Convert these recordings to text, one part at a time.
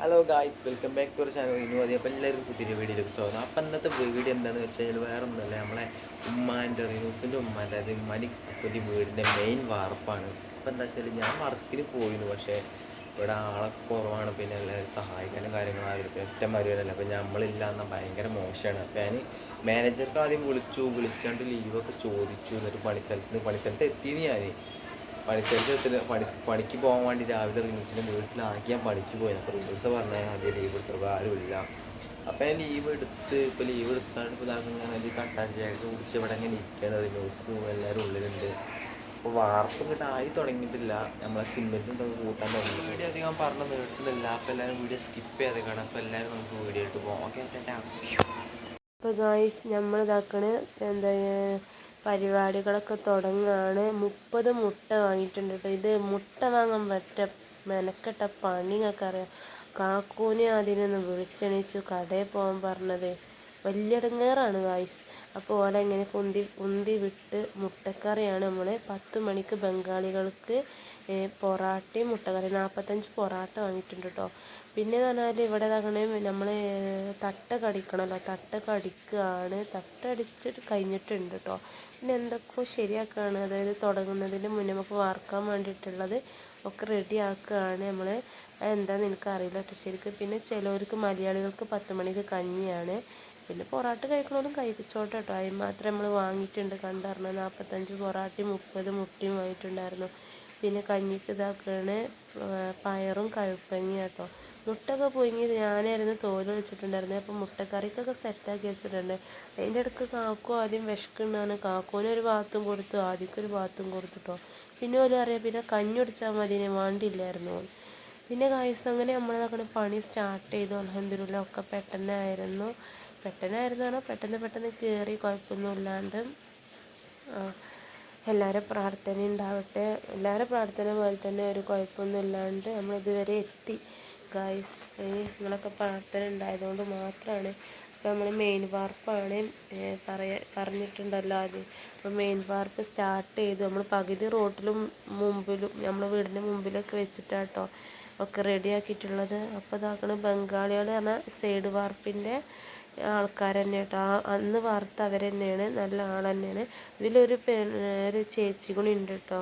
Hello guys welcome back to our channel ഇനി മതി അപ്പോൾ എല്ലാവരും പുതിയൊരു വീഡിയോയിലേക്ക് സ്വാഗതം. അപ്പം ഇന്നത്തെ വീഡിയോ എന്താണെന്ന് വെച്ച് കഴിഞ്ഞാൽ വേറെ ഒന്നുമല്ല നമ്മളെ ഉമ്മാന്റെ റിനൂസിന്റെ ഉമ്മാന്റെ അത് ഉമ്മാനി ഒരു വീടിന്റെ മെയിൻ വാർപ്പാണ്. അപ്പോൾ എന്താ വെച്ചാൽ ഞാൻ വർക്കിന് പോയിരുന്നു പക്ഷേ ഇവിടെ ആളെ കുറവാണ്. പിന്നെ എല്ലാവരും സഹായിക്കാനും കാര്യങ്ങളും ആരും ഒറ്റ മരുവനല്ല. അപ്പോൾ നമ്മളില്ല എന്നാൽ ഭയങ്കര മോശമാണ്. അപ്പോൾ ഞാൻ മാനേജർക്ക് ആദ്യം വിളിച്ചു. വിളിച്ചാണ്ട് ലീവൊക്കെ ചോദിച്ചു. എന്നിട്ട് പണിസ്ഥലത്ത് പണിസ്ഥലത്ത് എത്തിയത് ഞാൻ പണിസ്ഥലത്ത് പണി പണിക്ക് പോകാൻ വേണ്ടി രാവിലെ റിനൂസിനെ വീട്ടിലാക്കി ഞാൻ പണിക്ക് പോയത് അപ്പോൾ റിനൂസ് പറഞ്ഞാൽ ആദ്യം ലീവ് എടുത്തപ്പോൾ ആരുമില്ല അപ്പോൾ ഞാൻ ലീവ് എടുത്ത് ഇപ്പോൾ ലീവ് എടുത്താണ് ഇപ്പോൾ ഇതാക്കി ഇങ്ങനെ ഒരു കട്ടാഞ്ചിയൊക്കെ കുടിച്ച് ഇവിടെ ഇങ്ങനെ ഇരിക്കുകയാണ് റിനൂസും എല്ലാവരും ഉള്ളിലുണ്ട്. അപ്പോൾ വാർപ്പ് ഇങ്ങോട്ട് ആയി തുടങ്ങിയിട്ടില്ല. നമ്മളെ സിമെന്റ് എന്തൊക്കെ കൂട്ടാൻ തുടങ്ങി. വീഡിയോ അധികം പറഞ്ഞു നീട്ടുന്നില്ല. അപ്പോൾ എല്ലാവരും വീഡിയോ സ്കിപ്പ് ചെയ്ത് കാണാം. അപ്പോൾ എല്ലാവരും നമുക്ക് വീഡിയോ ഇട്ട് പോകാം ഓക്കെ അപ്പോൾ ഗായ്സ് നമ്മൾ ഇതാക്കണ് എന്താ പരിപാടികളൊക്കെ തുടങ്ങുകയാണ് മുപ്പത് മുട്ട വാങ്ങിയിട്ടുണ്ട് കേട്ടോ. ഇത് മുട്ട വാങ്ങാൻ പറ്റ മെനക്കെട്ട പണി അറിയാം കാക്കൂനെ അതിനൊന്ന് വിളിച്ചെണീച്ചു കടയിൽ പോകാൻ പറഞ്ഞത്. വലിയ ഇടങ്ങേറാണ് ഗായ്സ് അപ്പോൾ ഓല ഇങ്ങനെ പൊന്തി പൊന്തി വിട്ട് മുട്ടക്കറിയാണ് നമ്മൾ പത്ത് മണിക്ക് ബംഗാളികൾക്ക് പൊറാട്ടയും മുട്ടക്കറി നാൽപ്പത്തഞ്ച് പൊറാട്ട വാങ്ങിയിട്ടുണ്ട് കേട്ടോ പിന്നെ എന്ന് പറഞ്ഞാൽ ഇവിടെ ഇതാക്കണേ നമ്മൾ തട്ട കടിക്കണമല്ലോ തട്ട കടിക്കുകയാണ് തട്ടടിച്ചിട്ട് കഴിഞ്ഞിട്ടുണ്ട് കേട്ടോ പിന്നെ എന്തൊക്കെയോ ശരിയാക്കുകയാണ് അതായത് തുടങ്ങുന്നതിന് മുന്നേ നമുക്ക് വാർക്കാൻ വേണ്ടിയിട്ടുള്ളത് ഒക്കെ റെഡി ആക്കുകയാണ് നമ്മൾ എന്താണെന്ന് എനിക്കറിയില്ല കേട്ടോ ശരിക്കും. പിന്നെ ചിലവർക്ക് മലയാളികൾക്ക് പത്ത് മണിക്ക് കഞ്ഞിയാണ്. പിന്നെ പൊറാട്ട കഴിക്കണോലും കഴിപ്പിച്ചോട്ടെ കേട്ടോ അതിന് മാത്രം നമ്മൾ വാങ്ങിയിട്ടുണ്ട്. കണ്ടറിഞ്ഞു നാൽപ്പത്തഞ്ച് പൊറാട്ടയും മുപ്പത് മുട്ടയും വാങ്ങിയിട്ടുണ്ടായിരുന്നു. പിന്നെ കഞ്ഞിക്ക് ഇതാക്കുകയാണ് പയറും കഴുപ്പങ്ങി കേട്ടോ മുട്ടൊക്കെ പുഴുങ്ങി ഞാനായിരുന്നു തോൽ വെച്ചിട്ടുണ്ടായിരുന്നത്. അപ്പോൾ മുട്ടക്കറിക്കൊക്കെ സെറ്റാക്കി വെച്ചിട്ടുണ്ട്. അതിന്റെ ഇടയ്ക്ക് കാക്കോ ആദ്യം വിശക്കുണ്ടാണ് കാക്കോന് ഒരു ഭാഗത്തും കൊടുത്തു ആദ്യക്കൊരു ഭാഗത്തും കൊടുത്തിട്ടോ പിന്നെ ഒരു അറിയാം പിന്നെ കഞ്ഞി കുടിച്ചാൽ മതി ഇനി വേണ്ടിയില്ലായിരുന്നു പിന്നെ കായസം അങ്ങനെ നമ്മളതൊക്കെ പണി സ്റ്റാർട്ട് ചെയ്തു. അലഹദില്ല ഒക്കെ പെട്ടെന്നായിരുന്നു. പെട്ടെന്നായിരുന്നാണോ പെട്ടെന്ന് പെട്ടെന്ന് കയറി കുഴപ്പമൊന്നും ഇല്ലാണ്ട് എല്ലാവരും പ്രാർത്ഥന ഉണ്ടാവട്ടെ. എല്ലാവരും പ്രാർത്ഥന പോലെ തന്നെ ഒരു കുഴപ്പമൊന്നും നമ്മൾ ഇതുവരെ എത്തി. ഗായ്സ് നിങ്ങളൊക്കെ പ്രാർത്ഥന ഉണ്ടായതുകൊണ്ട് മാത്രമാണ് അപ്പോൾ നമ്മൾ മെയിൻ വാർപ്പാണ് പറയ പറഞ്ഞിട്ടുണ്ടല്ലോ ആദ്യം. അപ്പോൾ മെയിൻ വാർപ്പ് സ്റ്റാർട്ട് ചെയ്തു. നമ്മൾ പകുതി റോട്ടിലും മുമ്പിലും നമ്മൾ വീടിന്റെ മുമ്പിലൊക്കെ വെച്ചിട്ടാട്ടോ ഒക്കെ റെഡിയാക്കിയിട്ടുള്ളത് അപ്പോൾ ഇതാക്കണം ബംഗാളികൾ പറഞ്ഞാൽ സൈഡ് വാർപ്പിന്റെ ആൾക്കാർ തന്നെ കേട്ടോ അന്ന് വാർത്ത അവർ തന്നെയാണ് നല്ല ആൾ തന്നെയാണ് ഇതിലൊരു പെ ഒരു ചേച്ചി കൂടി ഉണ്ട് കേട്ടോ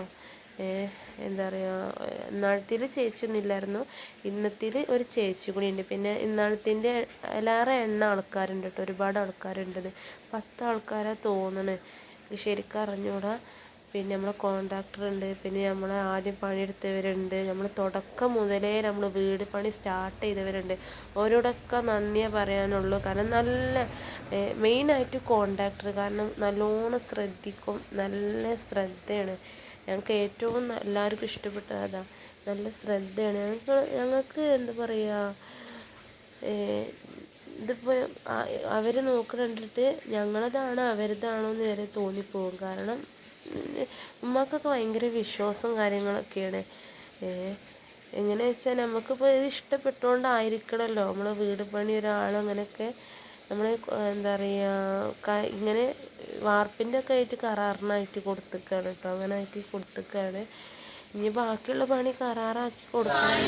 എന്താ പറയുക ഇന്നാളത്തിൽ ചേച്ചിയൊന്നും ഇല്ലായിരുന്നു ഇന്നത്തിൽ ഒരു ചേച്ചി കൂടി ഉണ്ട്. പിന്നെ ഇന്നാളത്തിന്റെ എല്ലാവരും എണ്ണ ആൾക്കാരുണ്ട് കേട്ടോ. ഒരുപാട് ആൾക്കാരുണ്ടത് പത്ത് ആൾക്കാരാണ് തോന്നണേ. ശരിക്കും അറിഞ്ഞൂടാ പിന്നെ നമ്മളെ കോൺട്രാക്ടർ ഉണ്ട് പിന്നെ നമ്മൾ ആദ്യം പണിയെടുത്തവരുണ്ട് നമ്മൾ തുടക്കം മുതലേ നമ്മൾ വീട് പണി സ്റ്റാർട്ട് ചെയ്തവരുണ്ട്. ഓരോടൊക്കെ നന്ദിയെ പറയാനുള്ളൂ. കാരണം നല്ല മെയിനായിട്ട് കോൺട്രാക്ടർ കാരണം നല്ലോണം ശ്രദ്ധിക്കും നല്ല ശ്രദ്ധയാണ്. ഞങ്ങൾക്ക് ഏറ്റവും എല്ലാവർക്കും ഇഷ്ടപ്പെട്ട അതാ. നല്ല ശ്രദ്ധയാണ്. ഞങ്ങൾക്ക് ഞങ്ങൾക്ക് എന്താ പറയുക ഇതിപ്പോൾ അവർ നോക്കണ്ടിട്ട് ഞങ്ങളതാണോ അവരതാണോ എന്ന് വരെ തോന്നിപ്പോകും കാരണം ഉമ്മാക്കൊക്കെ ഭയങ്കര വിശ്വാസവും കാര്യങ്ങളൊക്കെയാണ്. എങ്ങനെ വെച്ചാൽ നമുക്കിപ്പോൾ ഇത് ഇഷ്ടപ്പെട്ടുകൊണ്ടായിരിക്കണമല്ലോ നമ്മൾ വീട് പണി ഒരാൾ അങ്ങനെയൊക്കെ നമ്മൾ എന്താ പറയുക ഇങ്ങനെ വാർപ്പിന്റെ ഒക്കെ ആയിട്ട് കരാറിനായിട്ട് കൊടുത്തേക്കാണ് കേട്ടോ അങ്ങനെ ആക്കി കൊടുത്തേക്കാണ്. ഇനി ബാക്കിയുള്ള പണി കരാറാക്കി കൊടുക്കണം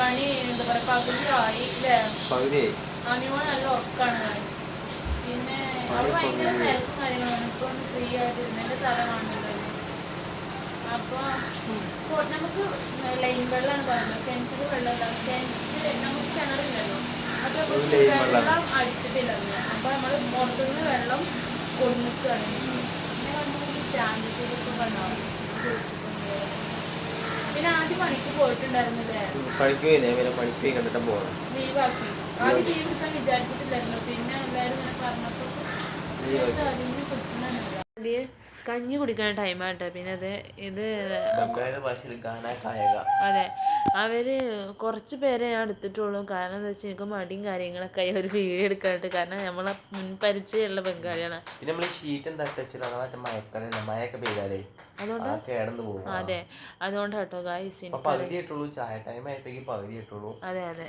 പണി എന്താ പറയാ പകുതിയായി പകുതിയായി. നല്ല ഉറക്കാണ്. പിന്നെ അവിടെ ഭയങ്കര തിരക്കും കാര്യങ്ങളാണ്. ഇപ്പൊ ഫ്രീ ആയിട്ട് ഇരുന്നതിന്റെ തല കാണുന്നില്ല അപ്പൊ ഇപ്പൊ നമുക്ക് ലൈൻ വെള്ളമാണ് പറയുന്നത് കിണറ്റിൽ വെള്ളം ഉണ്ടാവും കിണറ്റിൽ നമുക്ക് കിണറില്ലല്ലോ. അപ്പോൾ ലൈൻ വെള്ളം. വെള്ളം അടിച്ചിട്ടില്ല അന്ന്. അപ്പൊ നമ്മൾ പുറത്തുനിന്ന് വെള്ളം കൊടുന്നിക്കാണ് പിന്നെ നമുക്ക് ആദ്യം പണിക്ക് പോയിട്ടുണ്ടായിരുന്നില്ലേ? പണിക്ക് പോയി പിന്നെ പണിക്ക് പോയി കണ്ടിട്ട് പോകണം ലീവാക്കി. ആദ്യം ലീവ് എടുക്കാൻ വിചാരിച്ചിട്ടില്ലായിരുന്നു. പിന്നെ ഇങ്ങനെ കുടിക്കാൻ ടൈമാണ് കഞ്ഞി ടൈമാട്ടോ പിന്നെ അത് ഇത് അതെ. അവർ കുറച്ച് പേരെ ഞാൻ എടുത്തിട്ടുള്ളൂ. കാരണം എന്താ വെച്ചാൽ എനിക്ക് മടിയും കാര്യങ്ങളൊക്കെ ഒരു വീഡിയോ എടുക്കാനായിട്ട്. കാരണം നമ്മളെ മുൻ പരിചയമുള്ള ബംഗാളിയാണ് അതുകൊണ്ട് അതെ. അതുകൊണ്ട് കേട്ടോ ഗായ്സ് അതെ അതെ.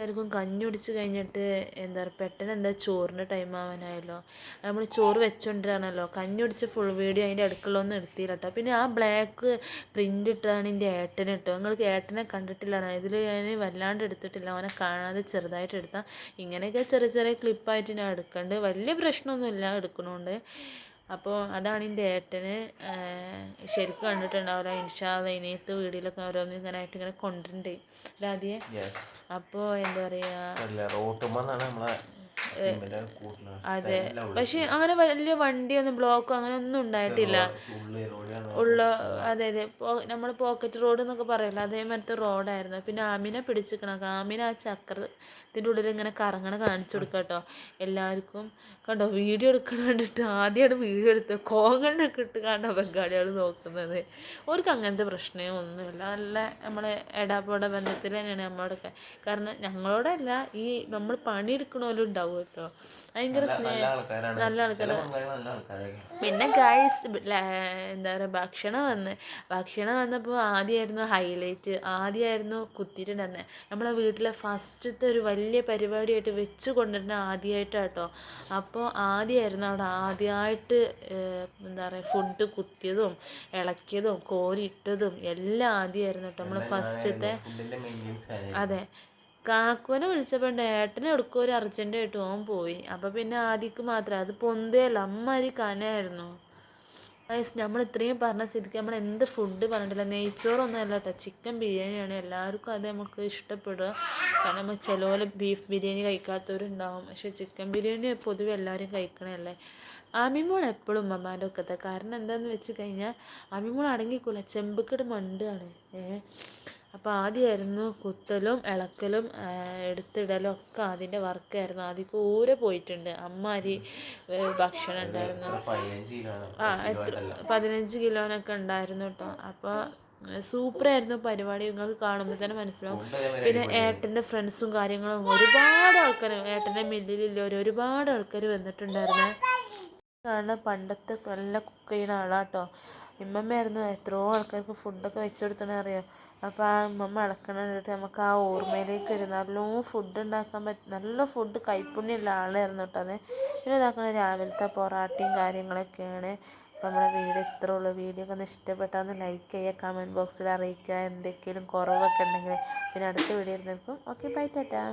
എല്ലാവർക്കും കഞ്ഞി കുടിച്ച് കഴിഞ്ഞിട്ട് എന്താ പറയുക പെട്ടെന്ന് എന്താ ചോറിന്റെ ടൈം ആവാനായല്ലോ. നമ്മൾ ചോറ് വെച്ചോണ്ടിരാണല്ലോ. കഞ്ഞി കുടിച്ച് ഫുൾ വീഡിയോ അതിന്റെ അടുക്കളൊന്നും എടുത്തില്ല കേട്ടോ പിന്നെ ആ ബ്ലാക്ക് പ്രിന്റ് ഇട്ടാണ് എന്റെ ഏട്ടനെ ഇട്ടോ നിങ്ങൾക്ക് ഏട്ടനെ കണ്ടിട്ടില്ല ഇതിൽ ഞാൻ വല്ലാണ്ട് എടുത്തിട്ടില്ല. അവനെ കാണാതെ ചെറുതായിട്ട് എടുത്താൽ ഇങ്ങനെയൊക്കെ ചെറിയ ചെറിയ ക്ലിപ്പായിട്ട് ഞാൻ എടുക്കുന്നുണ്ട് വലിയ പ്രശ്നമൊന്നുമില്ല എടുക്കണോണ്ട്. അപ്പോൾ അതാണ് എന്റെ ഏട്ടന് ശരിക്കും കണ്ടിട്ടുണ്ടാവില്ല. ഇൻഷാല്ല ഇനിയത്തെ വീഡിയോയിലൊക്കെ ഓരോന്നും ഇങ്ങനെ ആയിട്ട് ഇങ്ങനെ കൊണ്ടുണ്ട്. രാധിയെ അപ്പോൾ എന്താ പറയുക അതെ. പക്ഷെ അങ്ങനെ വലിയ വണ്ടിയൊന്നും ബ്ലോക്കോ അങ്ങനെ ഒന്നും ഉണ്ടായിട്ടില്ല ഉള്ള അതെ അതെ. നമ്മൾ പോക്കറ്റ് റോഡ് എന്നൊക്കെ പറയല്ലോ അതേമാതിരത്തെ റോഡായിരുന്നു. പിന്നെ ആമിനെ പിടിച്ചിക്കണം ആമിന ആ ചക്രത്തിന്റെ ഉള്ളിൽ ഇങ്ങനെ കറങ്ങണ കാണിച്ചു കൊടുക്കുക കേട്ടോ എല്ലാവർക്കും കണ്ടോ വീഡിയോ എടുക്കണ കണ്ടിട്ട് ആദ്യമാണ് വീഡിയോ എടുത്ത് കോങ്ങണ്ണൊക്കെ ഇട്ട് കണ്ടോ ബംഗാളികൾ നോക്കുന്നത്. അവർക്ക് അങ്ങനത്തെ പ്രശ്നമേ ഒന്നുമില്ല നല്ല നമ്മളെ എടാപ്പോടെ ബന്ധത്തിൽ തന്നെയാണ് നമ്മളോടൊക്കെ കാരണം ഞങ്ങളോടല്ല ഈ നമ്മൾ പണിയെടുക്കണോലും ഉണ്ടാവും കേട്ടോ. ഭയങ്കര സ്നേഹം. നല്ല ആൾക്കാർ പിന്നെ ഗൈസ് എന്താ പറയുക ഭക്ഷണം വന്ന് ഭക്ഷണം വന്നപ്പോൾ ആദ്യമായിരുന്നു ഹൈലൈറ്റ് ആദ്യമായിരുന്നു കുത്തിയിട്ടുണ്ടായിരുന്നത് നമ്മളെ വീട്ടിലെ ഫസ്റ്റത്തെ ഒരു വലിയ പരിപാടിയായിട്ട് വെച്ച് കൊണ്ടുവരുന്ന ആദ്യമായിട്ടാട്ടോ അപ്പോൾ ആദ്യമായിരുന്നു അവിടെ ആദ്യമായിട്ട് എന്താ പറയുക ഫുഡ് കുത്തിയതും ഇളക്കിയതും കോരിയിട്ടതും എല്ലാം ആദ്യമായിരുന്നു കേട്ടോ. നമ്മൾ ഫസ്റ്റത്തെ അതെ. കാക്കുവിനെ വിളിച്ചപ്പോൾ ഏട്ടനെ എടുക്കും ഒരു അർജന്റായിട്ട് ഓൻ പോയി. അപ്പോൾ പിന്നെ ആദിക്ക് മാത്രം അത് പൊന്തയല്ല അമ്മാരി കനയായിരുന്നു ഗൈസ് നമ്മൾ ഇത്രയും പറഞ്ഞ സ്ഥിതിക്ക് നമ്മൾ എന്ത് ഫുഡ് പറഞ്ഞിട്ടില്ല. നെയ്ച്ചോറൊന്നും അല്ല കേട്ടോ. ചിക്കൻ ബിരിയാണിയാണ്. എല്ലാവർക്കും അത് നമുക്ക് ഇഷ്ടപ്പെടുക. കാരണം ചിലപോലെ ബീഫ് ബിരിയാണി കഴിക്കാത്തവരുണ്ടാവും. പക്ഷെ ചിക്കൻ ബിരിയാണി പൊതുവെ എല്ലാവരും കഴിക്കണല്ലേ ആമിമോൾ എപ്പോഴും ഉമ്മമാന്റെ ഒക്കത്തെ. കാരണം എന്താണെന്ന് വെച്ച് കഴിഞ്ഞാൽ ആമിമോൾ അടങ്ങിക്കൂല. ചെമ്പക്കട് മണ്ടാണ് ഏഹ്? അപ്പോൾ ആദ്യമായിരുന്നു കുത്തലും ഇളക്കലും എടുത്തിടലും ഒക്കെ അതിന്റെ വർക്കായിരുന്നു ആദ്യം കൂരെ പോയിട്ടുണ്ട്. അമ്മാരി ഭക്ഷണം ഉണ്ടായിരുന്നു. ആ എത്ര പതിനഞ്ച് കിലോനൊക്കെ ഉണ്ടായിരുന്നു കേട്ടോ അപ്പോൾ സൂപ്പറായിരുന്നു പരിപാടി. നിങ്ങൾക്ക് കാണുമ്പോൾ തന്നെ മനസ്സിലാവും. പിന്നെ ഏട്ടന്റെ ഫ്രണ്ട്സും കാര്യങ്ങളും ഒരുപാട് ആൾക്കാർ ഏട്ടന്റെ മില്ലിലില്ല ഒരുപാട് ആൾക്കാർ വന്നിട്ടുണ്ടായിരുന്നു. കാരണം പണ്ടത്തെ നല്ല കുക്ക് ചെയ്യുന്ന ആളാട്ടോ ഇമ്മമ്മയായിരുന്നു എത്രയോ ആൾക്കാർക്ക് ഫുഡൊക്കെ വെച്ച് കൊടുത്തണേ അറിയാം? അപ്പോൾ ആ ഉമ്മമ്മ അളക്കണം കണ്ടിട്ട് നമുക്ക് ആ ഓർമ്മയിലേക്ക് വരും നല്ലോണം ഫുഡ് ഉണ്ടാക്കാൻ പറ്റും നല്ല ഫുഡ് കൈപ്പുണ്യമുള്ള ആളായിരുന്നു കേട്ടോ അത്. പിന്നെ ഇതാക്കണ രാവിലത്തെ പൊറാട്ടയും കാര്യങ്ങളൊക്കെയാണ്. അപ്പോൾ നമ്മുടെ വീഡിയോ ഇത്രേ ഉള്ളൂ. വീഡിയോ ഒക്കെ ഒന്ന് ഇഷ്ടപ്പെട്ടാൽ ഒന്ന് ലൈക്ക് ചെയ്യുക കമന്റ് ബോക്സിൽ അറിയിക്കുക എന്തെങ്കിലും കുറവൊക്കെ ഉണ്ടെങ്കിൽ പിന്നെ അടുത്ത വീഡിയോ ഇരുന്നിരിക്കും ഓക്കെ ബൈ ടാറ്റാ